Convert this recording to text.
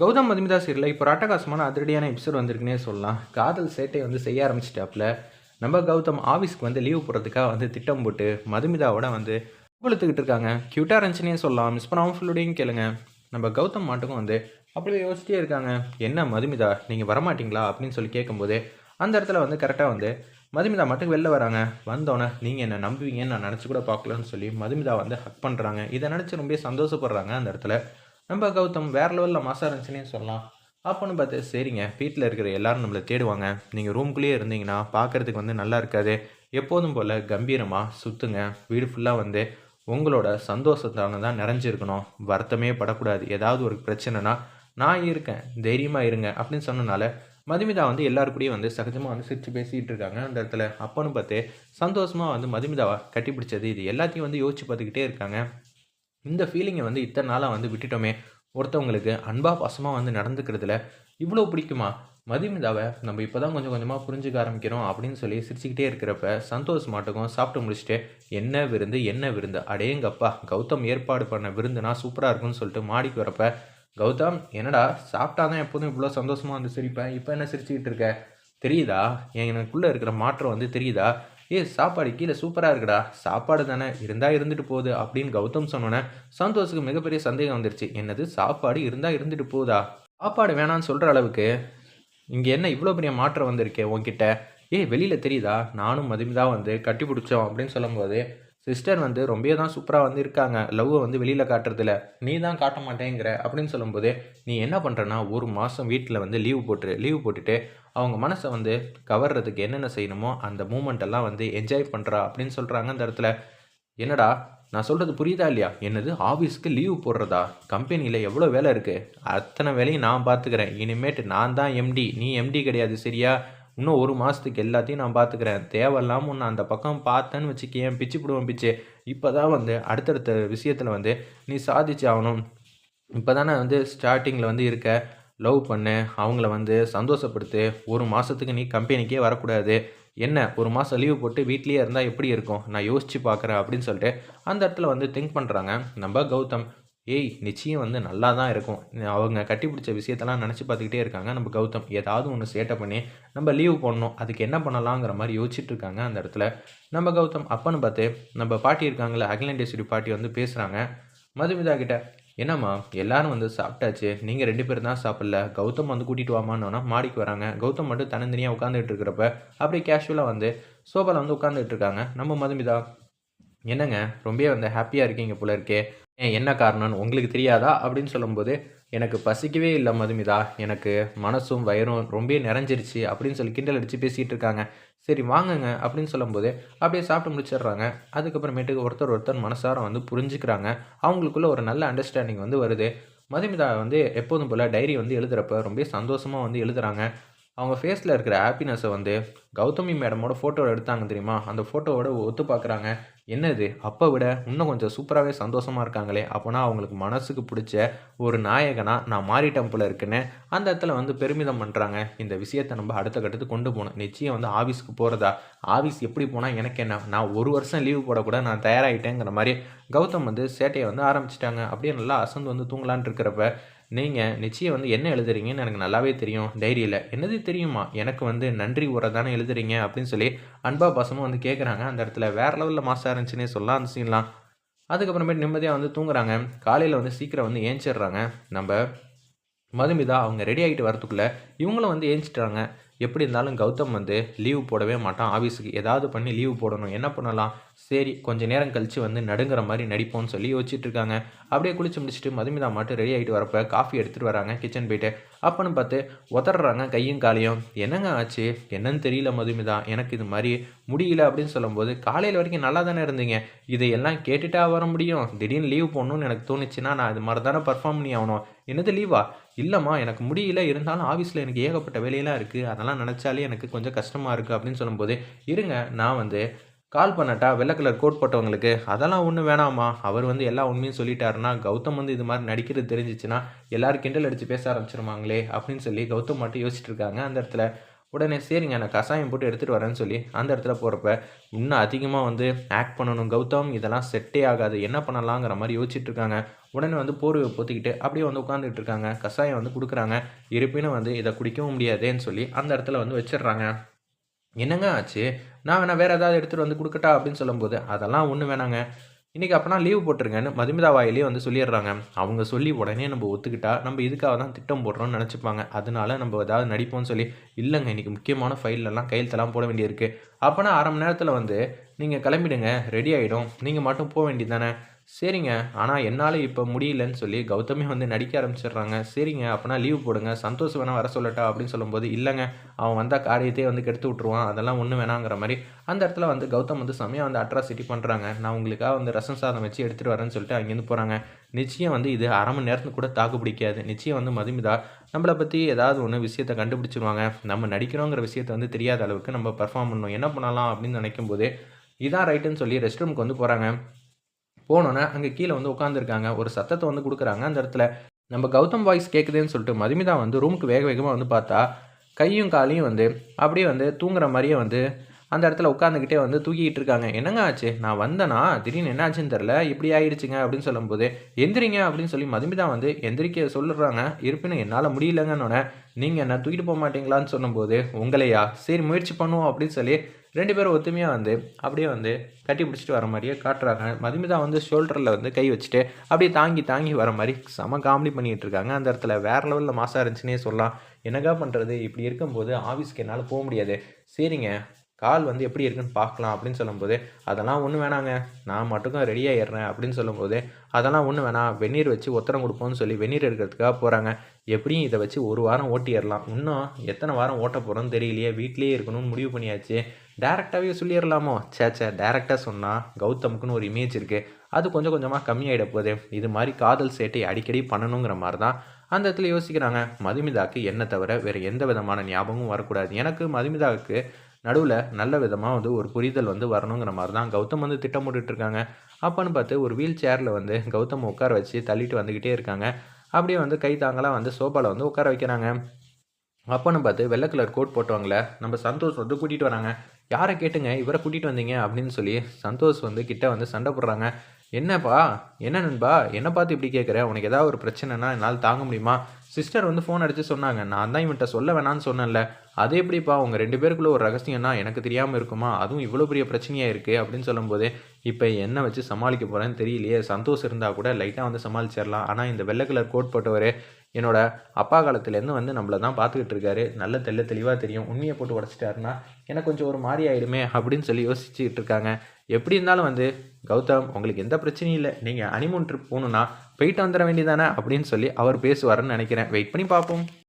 கௌதம் மதுமிதா சீரில் இப்போ அட்டகாசமான அதிரடியான எபிசோட் வந்திருக்குன்னே சொல்லலாம். காதல் சேட்டை வந்து செய்ய ஆரம்பிச்சிட்டாப்புல. நம்ம கௌதம் ஆஃபீஸ்க்கு வந்து லீவ் போடுறதுக்காக வந்து திட்டம் போட்டு மதுமிதாவோட வந்து கொளுத்துக்கிட்டு இருக்காங்க. க்யூட்டாக இருந்துச்சுன்னே சொல்லலாம். மிஸ் பண்ணாமல் ஃபுல்லோடையும் கேளுங்க. நம்ம கௌதம் மாட்டுக்கும் வந்து அப்படியே யோசிச்சிட்டே இருக்காங்க. என்ன மதுமிதா நீங்கள் வரமாட்டிங்களா? அப்படின்னு சொல்லி கேட்கும்போது அந்த இடத்துல வந்து கரெக்டாக வந்து மதுமிதா மட்டும் வெளில வராங்க. வந்தோன்னே நீங்கள் என்ன நம்புவீங்கன்னு நான் நினச்சி கூட பார்க்கலன்னு சொல்லி மதுமிதா வந்து ஹக் பண்ணுறாங்க இதை நினச்சி ரொம்ப சந்தோஷப்படுறாங்க அந்த இடத்துல. நம்ம கௌதம் வேறு லெவலில் மாசாக இருந்துச்சுன்னே சொல்லலாம். அப்போன்னு பார்த்து சரிங்க வீட்டில் இருக்கிற எல்லாரும் நம்மளை தேடுவாங்க. நீங்கள் ரூம்குள்ளேயே இருந்தீங்கன்னா பார்க்குறதுக்கு வந்து நல்லா இருக்காது. எப்போதும் போல் கம்பீரமாக சுற்றுங்க வீடு ஃபுல்லாக வந்து உங்களோட சந்தோஷத்தான தான் நிறைஞ்சிருக்கணும். வருத்தமே படக்கூடாது. ஏதாவது ஒரு பிரச்சனைனா நான் இருக்கேன் தைரியமாக இருங்க அப்படின்னு சொன்னனால மதுமிதா வந்து எல்லாருக்கூடையும் வந்து சகஜமாக வந்து சிரித்து பேசிகிட்டு இருக்காங்க. அந்த இடத்துல அப்போன்னு பார்த்து சந்தோஷமாக வந்து மதுமிதாவை கட்டிப்பிடிச்சது இது. எல்லாத்தையும் வந்து யோசிச்சு பார்த்துக்கிட்டே இருக்காங்க. இந்த ஃபீலிங்கை வந்து இத்தனை நாளாக வந்து விட்டுட்டோமே. ஒருத்தவங்களுக்கு அன்பா பாசமாக வந்து நடந்துக்கிறதுல இவ்வளோ பிடிக்குமா? மதுமிதாவை நம்ம இப்போ தான் கொஞ்சம் கொஞ்சமாக புரிஞ்சுக்க ஆரம்பிக்கிறோம் அப்படின்னு சொல்லி சிரிச்சுக்கிட்டே இருக்கிறப்ப சந்தோஷ் மாட்டுக்கும் சாப்பிட்டு முடிச்சுட்டு என்ன விருந்து என்ன விருந்து? அடேங்கப்பா கௌதம் ஏற்பாடு பண்ண விருந்துனா சூப்பராக இருக்கும்னு சொல்லிட்டு மாடிக்கு வரப்ப கௌதம் என்னடா சாப்பிட்டா தான் எப்போதும் இவ்வளோ சந்தோஷமாக வந்து சிரிப்பேன் இப்போ என்ன சிரிச்சுக்கிட்டு இருக்க? தெரியுதா? எனக்குள்ளே இருக்கிற மாற்றம் வந்து தெரியுதா? ஏ சாப்பாடு கீழே சூப்பராக இருக்குடா. சாப்பாடு தானே இருந்தால் இருந்துட்டு போகுது அப்படின்னு கௌதம் சொன்னோன்னே சந்தோஷுக்கு மிகப்பெரிய சந்தேகம் வந்துருச்சு. என்னது சாப்பாடு இருந்தால் இருந்துட்டு போகுதா? சாப்பாடு வேணான்னு சொல்கிற அளவுக்கு இங்கே என்ன இவ்வளோ பெரிய மாற்றம் வந்திருக்கே உன்கிட்ட? ஏய் வெளியில் தெரியுதா? நானும் மதுமிதா வந்து கட்டி பிடிச்சோம் அப்படின்னு சொல்லும்போது சிஸ்டர் வந்து ரொம்ப தான் சூப்பராக வந்து இருக்காங்க. லவ்வை வந்து வெளியில் காட்டுறதில்ல நீ தான் காட்ட மாட்டேங்கிற அப்படின்னு சொல்லும்போது நீ என்ன பண்ணுறனா ஒரு மாதம் வீட்டில் வந்து லீவ் போட்டுரு. லீவ் போட்டுட்டு அவங்க மனசை வந்து கவர்றதுக்கு என்னென்ன செய்யணுமோ அந்த மூமெண்ட்டெல்லாம் வந்து என்ஜாய் பண்ணுறா அப்படின்னு சொல்கிறாங்க அந்த இடத்துல. என்னடா நான் சொல்கிறது புரியுதா இல்லையா? என்னது ஆஃபீஸ்க்கு லீவ் போடுறதா? கம்பெனியில் எவ்வளோ வேலை இருக்குது அத்தனை வேலையும் நான் பார்த்துக்கிறேன் இனிமேட்டு நான் தான் எம்டி நீ எம்டி கிடையாது சரியா? இன்னும் ஒரு மாதத்துக்கு எல்லாத்தையும் நான் பார்த்துக்கிறேன் தேவையில்லாமல் ஒன்று அந்த பக்கம் பார்த்தேன்னு வச்சுக்கேன் பிச்சு போடுவேன் பிச்சு? இப்போ தான் வந்து அடுத்தடுத்த விஷயத்தில் வந்து நீ சாதிச்சு ஆகணும். இப்போ தானே வந்து ஸ்டார்டிங்கில் வந்து இருக்க. லவ் பண்ணு அவங்கள வந்து சந்தோஷப்படுத்து ஒரு மாதத்துக்கு நீ கம்பெனிக்கே வரக்கூடாது. என்ன ஒரு மாதம் லீவு போட்டு வீட்லேயே இருந்தால் எப்படி இருக்கும்? நான் யோசித்து பார்க்குறேன் அப்படின்னு சொல்லிட்டு அந்த இடத்துல வந்து திங்க் பண்ணுறாங்க நம்ம கௌதம் ஏய் நிச்சயம் வந்து நல்லா தான் இருக்கும். அவங்க கட்டி பிடிச்ச விஷயத்தெல்லாம் நினச்சி பார்த்துக்கிட்டே இருக்காங்க. நம்ம கௌதம் ஏதாவது ஒன்று சேட்டை பண்ணி நம்ம லீவ் போடணும். அதுக்கு என்ன பண்ணலாங்கிற மாதிரி யோசிச்சுட்டு இருக்காங்க அந்த இடத்துல. நம்ம கௌதம் அப்பன்னு பார்த்து நம்ம பாட்டி இருக்காங்களே அகிலாண்டேஸ்வரி பாட்டி வந்து பேசுகிறாங்க மதுமிதா கிட்ட என்னம்மா எல்லாரும் வந்து சாப்பிட்டாச்சு. நீங்கள் ரெண்டு பேரும் தான் சாப்பிடல. கௌதம் வந்து கூட்டிகிட்டு வாமான்னா மாடிக்கு வராங்க. கௌதம் மட்டும் தனித்தனியாக உட்காந்துட்டு இருக்கிறப்ப அப்படியே கேஷுவலாக வந்து சோபாவில் வந்து உட்காந்துட்டு இருக்காங்க. நம்ம மதுமிதா என்னங்க? ரொம்பவே வந்து ஹாப்பியாக இருக்கீங்க போல இருக்கே. ஏன் என்ன காரணம்னு உங்களுக்கு தெரியாதா? அப்படின்னு சொல்லும்போது எனக்கு பசிக்கவே இல்லை மதுமிதா. எனக்கு மனசும் வயரும் ரொம்ப நிறைஞ்சிருச்சு அப்படின்னு சொல்லி கிண்டல் அடித்து பேசிகிட்டு இருக்காங்க. சரி வாங்குங்க அப்படின்னு சொல்லும்போது அப்படியே சாப்பிட்டு முடிச்சிடுறாங்க. அதுக்கப்புறமேட்டுக்கு ஒருத்தர் ஒருத்தர் மனசார வந்து புரிஞ்சுக்கிறாங்க. அவங்களுக்குள்ள ஒரு நல்ல அண்டர்ஸ்டாண்டிங் வந்து வருது. மதுமிதா வந்து எப்போதும் போல் டைரி வந்து எழுதுகிறப்ப ரொம்ப சந்தோஷமாக வந்து எழுதுகிறாங்க அவங்க ஃபேஸில் இருக்கிற ஹாப்பினஸை வந்து கௌதமி மேடமோட ஃபோட்டோவில் எடுத்தாங்க தெரியுமா? அந்த ஃபோட்டோவோட ஒத்து பார்க்குறாங்க. என்னது? அப்போ விட இன்னும் கொஞ்சம் சூப்பராகவே சந்தோஷமாக இருக்காங்களே. அப்போனா அவங்களுக்கு மனசுக்கு பிடிச்ச ஒரு நாயகனாக நான் மாறிட்டேன் போல இருக்குன்னு அந்த இடத்துல வந்து பெருமிதம் பண்ணுறாங்க இந்த விஷயத்தை நம்ம அடுத்த கட்டத்துக்கு கொண்டு போகணும். நிச்சயம் வந்து ஆஃபீஸ்க்கு போகிறதா ஆஃபீஸ் எப்படி போனால் எனக்கு என்ன? நான் ஒரு வருஷம் லீவு போடக்கூட நான் தயாராகிட்டேங்கிற மாதிரி கௌதம் வந்து சேட்டையை வந்து ஆரம்பிச்சிட்டாங்க. அப்படியே நல்லா அசந்து வந்து தூங்கலான் இருக்கிறப்ப நீங்கள் நிச்சயம் வந்து என்ன எழுதுறீங்கன்னு எனக்கு நல்லாவே தெரியும் டைரியில் என்னது தெரியுமா? எனக்கு வந்து நன்றி உரை தானே எழுதுறீங்க அப்படின்னு சொல்லி அன்பா பாசமும் வந்து கேட்குறாங்க அந்த இடத்துல வேறு லெவலில் மாஸ்டாக இருந்துச்சுன்னே சொல்லலாம் அந்த சீன்லாம் அதுக்கப்புறமேட்டு நிம்மதியாக வந்து தூங்குறாங்க. காலையில் வந்து சீக்கிரம் வந்து ஏஞ்சிடுறாங்க. நம்ம மதுமிதா அவங்க ரெடி ஆகிட்டு வரத்துக்குள்ளே இவங்களும் வந்து ஏஞ்சிட்டாங்க. எப்படி இருந்தாலும் கௌதம் வந்து லீவ் போடவே மாட்டான். ஆஃபீஸுக்கு ஏதாவது பண்ணி லீவ் போடணும். என்ன பண்ணலாம்? சரி கொஞ்சம் நேரம் கழித்து வந்து நடுங்கிற மாதிரி நடிப்போம்னு சொல்லி யோசிச்சுட்டு இருக்காங்க. அப்படியே குளிச்சு முடிச்சுட்டு மதுமிதா மட்டும் ரெடி ஆகிட்டு வரப்போ காஃபி எடுத்துகிட்டு வராங்க கிச்சன் போயிட்டு. அப்போன்னு பார்த்து உதறாங்க கையும் காலையும். என்னங்க ஆச்சு? என்னன்னு தெரியல மதுமிதா. எனக்கு இது மாதிரி முடியல அப்படின்னு சொல்லும்போது காலையில் வரைக்கும் நல்லா தானே இருந்தீங்க? இதையெல்லாம் கேட்டுட்டா வர முடியும். திடீர்னு லீவ் போடணும்னு எனக்கு தோணுச்சுன்னா நான் இது மாதிரி தானே பர்ஃபார்ம் பண்ணி ஆகணும். என்னது லீவா இல்லைம்மா எனக்கு முடியல. இருந்தாலும் ஆஃபீஸில் எனக்கு ஏகப்பட்ட வேலையெல்லாம் இருக்குது அதெல்லாம் நினச்சாலே எனக்கு கொஞ்சம் கஷ்டமாக இருக்குது அப்படின்னு சொல்லும்போது இருங்க நான் வந்து கால் பண்ணட்டா வெள்ளை கலர் கோட் போட்டவங்களுக்கு அதெல்லாம் ஒன்றும் வேணாமா அவர் வந்து எல்லா உண்மையும் சொல்லிட்டாருன்னா கௌதம் வந்து இது மாதிரி நடிக்கிறது தெரிஞ்சிச்சுன்னா எல்லாரும் கிண்டல் அடித்து பேச ஆரம்பிச்சிருவாங்களே அப்படின்னு சொல்லி கௌதம் மட்டும் யோசிச்சுட்டு இருக்காங்க. அந்த இடத்துல உடனே சரிங்க நான் கஷாயம் போட்டு எடுத்துகிட்டு வரேன்னு சொல்லி அந்த இடத்துல போகிறப்ப இன்னும் அதிகமாக வந்து ஆக்ட் பண்ணணும் கௌதம் இதெல்லாம் செட்டே ஆகாது என்ன பண்ணலாங்கிற மாதிரி யோசிச்சுட்டு இருக்காங்க. உடனே வந்து போர்வை பொத்திக்கிட்டு அப்படியே வந்து உட்காந்துட்டு இருக்காங்க. கஷாயம் வந்து கொடுக்குறாங்க. இருப்பினும் வந்து இதை குடிக்கவும் முடியாதேன்னு சொல்லி அந்த இடத்துல வந்து வச்சிடுறாங்க. என்னங்க ஆச்சு? நான் வேணா வேறு ஏதாவது எடுத்துகிட்டு வந்து கொடுக்கட்டா அப்படின்னு சொல்லும்போது அதெல்லாம் ஒன்று வேணாங்க. இன்றைக்கி அப்போனா லீவ் போட்டிருங்கன்னு மதுமிதா வாயிலே வந்து சொல்லிடுறாங்க. அவங்க சொல்லி உடனே நம்ம ஒத்துக்கிட்டா நம்ம இதுக்காக தான் திட்டம் போடுறோம்னு நினச்சிப்பாங்க. அதனால நம்ம ஏதாவது நடிப்போம்னு சொல்லி இல்லைங்க இன்றைக்கி முக்கியமான ஃபைல்லலாம் கையெழுத்தெல்லாம் போட வேண்டியிருக்கு. அப்போனா அரை மணி நேரத்தில் வந்து நீங்கள் கிளம்பிடுங்க ரெடி ஆகிடும் நீங்கள் மட்டும் போக வேண்டியது தானே சரிங்க. ஆனால் என்னால் இப்போ முடியலன்னு சொல்லி கௌதமே வந்து நடிக்க ஆரம்பிச்சிடுறாங்க. சரிங்க அப்போனா லீவ் போடுங்க. சந்தோஷ் வேணால் வர சொல்லட்டா அப்படின்னு சொல்லும்போது இல்லைங்க. அவன் வந்தால் காரியத்தையே வந்து கெடுத்து விட்ருவான் அதெல்லாம் ஒன்றும் வேணாங்கிற மாதிரி அந்த இடத்துல வந்து கௌதம் வந்து செம்மையாக வந்து அட்ராசிட்டி பண்ணுறாங்க நான் உங்களுக்காக வந்து ரசம் சாதம் வச்சு எடுத்துகிட்டு வரேன்னு சொல்லிட்டு அங்கேருந்து போகிறாங்க நிச்சயம் வந்து இது அரை மணி நேரத்துக்கு கூட தாக்கு பிடிக்காது. நிச்சயம் வந்து மதுமிதா நம்மளை பற்றி ஏதாவது ஒன்று விஷயத்தை கண்டுபிடிச்சிருவாங்க. நம்ம நடிக்கிறோங்கிற விஷயத்தை வந்து தெரியாத அளவுக்கு நம்ம பர்ஃபார்ம் பண்ணணும். என்ன பண்ணலாம் அப்படின்னு நினைக்கும் போது இதான் ரைட்டுன்னு சொல்லி ரெஸ்ட் ரூமுக்கு வந்து போகிறாங்க போனோன்னே அங்கே கீழே வந்து உட்காந்துருக்காங்க ஒரு சத்தத்தை வந்து கொடுக்குறாங்க. அந்த இடத்துல நம்ம கௌதம் வாய்ஸ் கேட்குதுன்னு சொல்லிட்டு மதுமிதா வந்து ரூமுக்கு வேக வேகமாக வந்து பார்த்தா கையும் காலையும் வந்து அப்படியே வந்து தூங்குற மாதிரியே வந்து அந்த இடத்துல உட்காந்துக்கிட்டே வந்து தூக்கிட்டு இருக்காங்க. என்னங்க ஆச்சு? நான் வந்தேனா? திடீர்னு என்ன ஆச்சுன்னு தெரில இப்படி ஆயிடுச்சுங்க அப்படின்னு சொல்லும்போது எந்திரிங்க அப்படின்னு சொல்லி மதுமிதா வந்து எந்திரிக்க சொல்லுறாங்க. இருப்பினும் என்னால் முடியலங்கன்னொன்னே நீங்கள் என்ன தூக்கிட்டு போக மாட்டீங்களான்னு சொல்லும்போது உங்களையா? சரி முயற்சி பண்ணுவோம் அப்படின்னு சொல்லி ரெண்டு பேரும் ஒத்துமையாக வந்து அப்படியே வந்து கட்டி பிடிச்சிட்டு வர மாதிரியே காட்டுறாங்க. மதுமிதா வந்து ஷோல்டரில் வந்து கை வச்சுட்டு அப்படியே தாங்கி தாங்கி வர மாதிரி செம காமெடி பண்ணிகிட்டு இருக்காங்க. அந்த இடத்துல வேறு லெவலில் மாசாக இருந்துச்சுன்னே சொல்லலாம். என்னக்கா பண்ணுறது இப்படி இருக்கும்போது ஆஃபீஸ்க்கு என்னால் போக முடியாது. சரிங்க. கால் வந்து எப்படி இருக்குன்னு பார்க்கலாம் அப்படின்னு சொல்லும்போது அதெல்லாம் ஒன்றும் வேணாங்க. நான் மட்டுக்கும் ரெடி ஆகிடுறேன் அப்படின்னு சொல்லும்போது அதெல்லாம் ஒன்றும் வேணாம். வெந்நீர் வச்சு ஒத்தரம் கொடுப்போம்னு சொல்லி வெந்நீர் எடுக்கிறதுக்காக போகிறாங்க எப்படியும் இதை வச்சு ஒரு வாரம் ஓட்டிடலாம் இன்னும் எத்தனை வாரம் ஓட்ட போகிறோன்னு தெரியலையே. வீட்லேயே இருக்கணும்னு முடிவு பண்ணியாச்சு. டேரெக்டாகவே சொல்லிடலாமோ? சே சே டேரெக்டாக சொன்னால் கௌதமுக்குன்னு ஒரு இமேஜ் இருக்குது அது கொஞ்சம் கொஞ்சமாக கம்மியாகிட போகுது. இது மாதிரி காதல் சேட்டை அடிக்கடி பண்ணணுங்கிற மாதிரி தான். அந்த இடத்துல யோசிக்கிறாங்க. மதுமிதாக்கு என்ன தவிர வேறு எந்த விதமான ஞாபகமும் வரக்கூடாது. எனக்கு மதுமிதாவுக்கு நடுவில் நல்ல விதமாக வந்து ஒரு புரிதல் வந்து வரணுங்கிற மாதிரி தான் கௌதம் வந்து திட்டமிட்டுட்டு இருக்காங்க அப்போன்னு பார்த்து ஒரு வீல் சேரில் வந்து கௌதம் உட்கார வச்சு தள்ளிட்டு வந்துக்கிட்டே இருக்காங்க. அப்படியே வந்து கை தாங்கலாம் வந்து சோபாவில் வந்து உட்கார வைக்கிறாங்க. அப்போன்னு பார்த்து வெள்ளை கலர் கோட் போட்டவங்கள நம்ம சந்தோஷ் வந்து கூட்டிகிட்டு வராங்க. யாரை கேட்டுங்க? இவரை கூட்டிகிட்டு வந்தீங்க? அப்படின்னு சொல்லி சந்தோஷ் வந்து கிட்ட வந்து சண்டை போடுறாங்க. என்னப்பா? என்ன நண்பா? என்னை பார்த்து இப்படி கேட்குற உனக்கு ஏதாவது ஒரு பிரச்சனைனா என்னால் தாங்க முடியுமா? சிஸ்டர் வந்து ஃபோன் அடித்து சொன்னாங்க. நான் தான் இவன்கிட்ட சொல்ல வேணான்னு சொன்னேன்ல. அது எப்படிப்பா? உங்கள் ரெண்டு பேருக்குள்ளே ஒரு ரகசியம்னா எனக்கு தெரியாமல் இருக்குமா? அதுவும் இவ்வளோ பெரிய பிரச்சனையாக இருக்குது அப்படின்னு சொல்லும்போது இப்போ என்ன வச்சு சமாளிக்க போகிறேன்னு தெரியலையே. சந்தோஷம் இருந்தால் கூட லைட்டாக வந்து சமாளிச்சிடலாம். ஆனால் இந்த வெள்ளை கலர் கோட் போட்டவர் என்னோட அப்பா காலத்துலேருந்து வந்து நம்மளை தான் பார்த்துக்கிட்டு இருக்காரு. நல்ல தெல்ல தெளிவாக தெரியும். உண்மையை போட்டு உடச்சிட்டாருன்னா எனக்கு கொஞ்சம் ஒரு மாதிரி ஆகிடுமே அப்படின்னு சொல்லி யோசிச்சுக்கிட்டு இருக்காங்க. எப்படி இருந்தாலும் வந்து கௌதம் உங்களுக்கு எந்த பிரச்சனையும் இல்லை. நீங்கள் அனிமூன் ட்ரிப் போகணுன்னா போயிட்டு வந்துட வேண்டியதானே அப்படின்னு சொல்லி அவர் பேசுவார்னு நினைக்கிறேன். வெயிட் பண்ணி பார்ப்போம்.